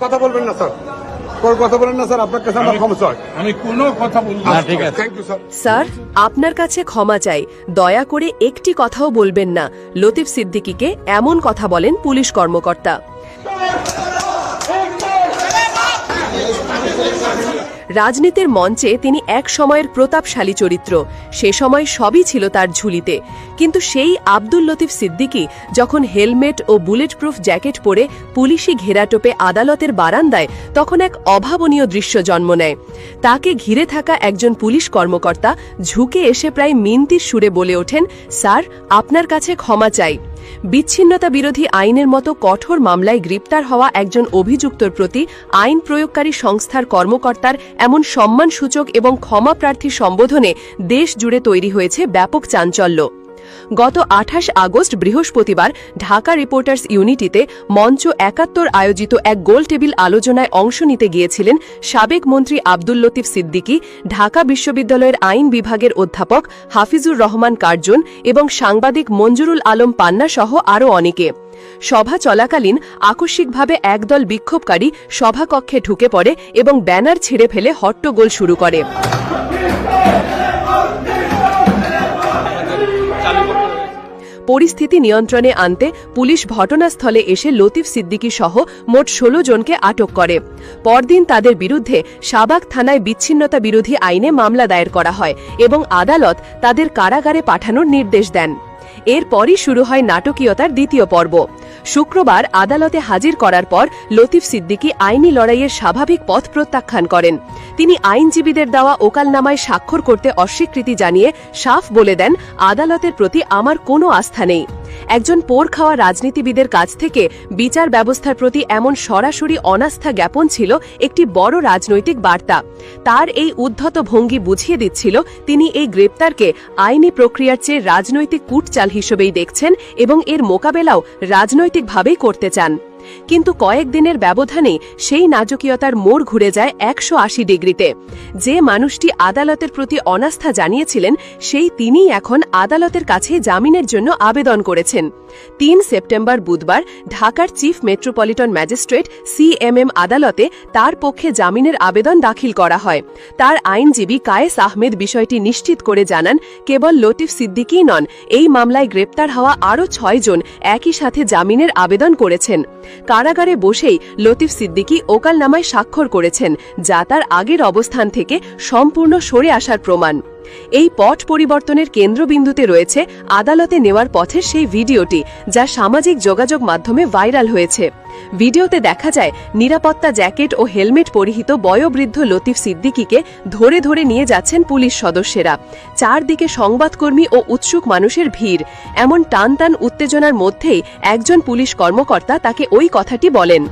কথা বলবেন না স্যার। কথা বলেন না স্যার। আপনার কাছে আমার ক্ষমা চাই। আমি কোনো কথা বলব না। ঠিক আছে। থ্যাংক ইউ স্যার স্যার আপনার কাছে ক্ষমা চাই। দয়া করে একটি কথাও বলবেন না। লতিফ সিদ্দিকীকে এমন কথা বলেন পুলিশ কর্মকর্তা। রাজনীতির মঞ্চে তিনি এক সময়ের প্রতাপশালী চরিত্র। সে সময় সবই ছিল তার ঝুলিতে। কিন্তু সেই আব্দুল লতিফ সিদ্দিকী যখন হেলমেট ও বুলেট প্রুফ জ্যাকেট পরে পুলিশি ঘেরাটোপে আদালতের বারান্দায় তখন এক অভাবনীয় দৃশ্য জন্ম নেয়। তাকে ঘিরে থাকা একজন পুলিশ কর্মকর্তা ঝুঁকে এসে প্রায় মিনতির সুরে বলে ওঠেন, স্যার, আপনার কাছে ক্ষমা চাই। বিচ্ছিন্নতা বিরোধী আইনের মতো কঠোর মামলায় গ্রেপ্তার হওয়া একজন অভিযুক্তর প্রতি আইন প্রয়োগকারী সংস্থার কর্মকর্তার এমন সম্মানসূচক এবং ক্ষমা প্রার্থী সম্বোধনে দেশ জুড়ে তৈরি হয়েছে ব্যাপক চাঞ্চল্য। গত আঠাশ আগস্ট বৃহস্পতিবার ঢাকা রিপোর্টার্স ইউনিটিতে মঞ্চ একাত্তর আয়োজিত এক গোল টেবিল আলোচনায় অংশ নিতে গিয়েছিলেন সাবেক মন্ত্রী আব্দুল লতিফ সিদ্দিকী, ঢাকা বিশ্ববিদ্যালয়ের আইন বিভাগের অধ্যাপক হাফিজুর রহমান কার্জন এবং সাংবাদিক মঞ্জুরুল আলম পান্না সহ আরও অনেকে। সভা চলাকালীন আকস্মিকভাবে একদল বিক্ষোভকারী সভাকক্ষে ঢুকে পড়ে এবং ব্যানার ছিঁড়ে ফেলে হট্টগোল শুরু করে। পরিস্থিতি নিয়ন্ত্রণে আনতে পুলিশ ঘটনাস্থলে এসে লতিফ সিদ্দিকী সহ মোট ষোলো জনকে আটক করে। পরদিন তাদের বিরুদ্ধে সাবাক থানায় বিচ্ছিন্নতা বিরোধী আইনে মামলা দায়ের করা হয় এবং আদালত তাদের কারাগারে পাঠানোর নির্দেশ দেন। এরপরই শুরু হয় নাটকীয়তার দ্বিতীয় পর্ব। শুক্রবার আদালতে হাজির করার পর লতিফ সিদ্দিকি আইনি লড়াইয়ের স্বাভাবিক পথ প্রত্যাখ্যান করেন। তিনি আইনজীবীদের দেওয়া ওকালনামায় স্বাক্ষর করতে অস্বীকৃতি জানিয়ে সাফ বলে দেন, আদালতের প্রতি আমার কোনো আস্থা নেই। একজন পোর খাওয়া রাজনীতিবিদের কাছ থেকে বিচার ব্যবস্থার প্রতি এমন সরাসরি অনাস্থা জ্ঞাপন ছিল একটি বড় রাজনৈতিক বার্তা। তার এই উদ্ধত ভঙ্গি বুঝিয়ে দিচ্ছিল তিনি এই গ্রেপ্তারকে আইনি প্রক্রিয়ার চেয়ে রাজনৈতিক কূটচাল হিসেবেই দেখছেন এবং এর মোকাবেলাও রাজনৈতিকভাবেই করতে চান। কিন্তু কয়েকদিনের ব্যবধানে সেই নাজকীয়তার মোড় ঘুরে যায় একশো আশি ডিগ্রিতে। যে মানুষটি আদালতের প্রতি অনাস্থা জানিয়েছিলেন, সেই তিনি এখন আদালতের কাছে জামিনের জন্য আবেদন করেছেন। তিন সেপ্টেম্বর বুধবার ঢাকার চিফ মেট্রোপলিটন ম্যাজিস্ট্রেট সিএমএম আদালতে তার পক্ষে জামিনের আবেদন দাখিল করা হয়। তার আইনজীবী কায়েস আহমেদ বিষয়টি নিশ্চিত করে জানান, কেবল লতিফ সিদ্দিকী নন, এই মামলায় গ্রেপ্তার হওয়া আরও ছয়জন একই সাথে জামিনের আবেদন করেছেন। কারাগারে বসেই লতিফ সিদ্দিকী ওকালনামায় স্বাক্ষর করেছেন, যা তার আগের অবস্থান থেকে সম্পূর্ণ সরে আসার প্রমাণ। এই পট পরিবর্তনের কেন্দ্রবিন্দুতে রয়েছে আদালতে নেওয়ার পথের সেই ভিডিওটি, যা সামাজিক যোগাযোগ মাধ্যমে ভাইরাল হয়েছে। ভিডিওতে দেখা যায়, নিরাপত্তা জ্যাকেট ও হেলমেট পরিহিত বয়োবৃদ্ধ লতিফ সিদ্দিকীকে ধরে ধরে নিয়ে যাচ্ছেন পুলিশ সদস্যেরা। চারদিকে সংবাদকর্মী ও উৎসুক মানুষের ভিড়। এমন টান টান উত্তেজনার মধ্যেই একজন পুলিশ কর্মকর্তা তাকে ওই কথাটি বলেন।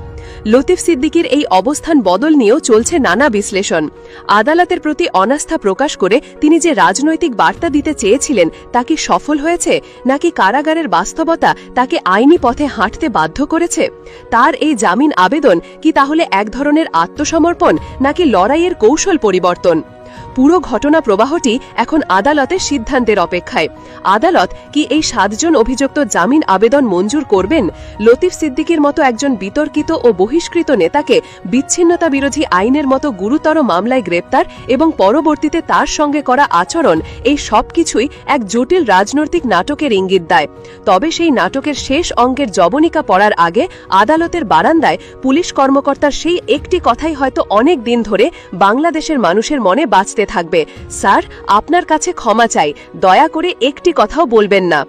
লতিফ সিদ্দিকির এই অবস্থান বদল নিয়েও চলছে নানা বিশ্লেষণ। আদালতের প্রতি অনাস্থা প্রকাশ করে তিনি যে রাজনৈতিক বার্তা দিতে চেয়েছিলেন, তা কি সফল হয়েছে? নাকি কারাগারের বাস্তবতা তাকে আইনি পথে হাঁটতে বাধ্য করেছে? তার এই জামিন আবেদন কি তাহলে এক ধরনের আত্মসমর্পণ, নাকি লড়াইয়ের কৌশল পরিবর্তন? পুরো ঘটনা প্রবাহটি এখন আদালতের সিদ্ধান্তের অপেক্ষায়। আদালত কি এই সাতজন অভিযুক্ত জামিন আবেদন মঞ্জুর করবেন? লতিফ সিদ্দিকীর মতো একজন বিতর্কিত ও বহিষ্কৃত নেতাকে বিচ্ছিন্নতা বিরোধী আইনের মতো গুরুতর মামলায় গ্রেপ্তার এবং পরবর্তীতে তার সঙ্গে করা আচরণ, এই সবকিছুই এক জটিল রাজনৈতিক নাটকের ইঙ্গিত দেয়। তবে সেই নাটকের শেষ অঙ্গের জবনিকা পড়ার আগে আদালতের বারান্দায় পুলিশ কর্মকর্তার সেই একটি কথাই হয়তো অনেক দিন ধরে বাংলাদেশের মানুষের মনে বাঁচতে থাকবে। স্যার আপনার কাছে ক্ষমা চাই। দয়া করে একটি কথাও বলবেন না।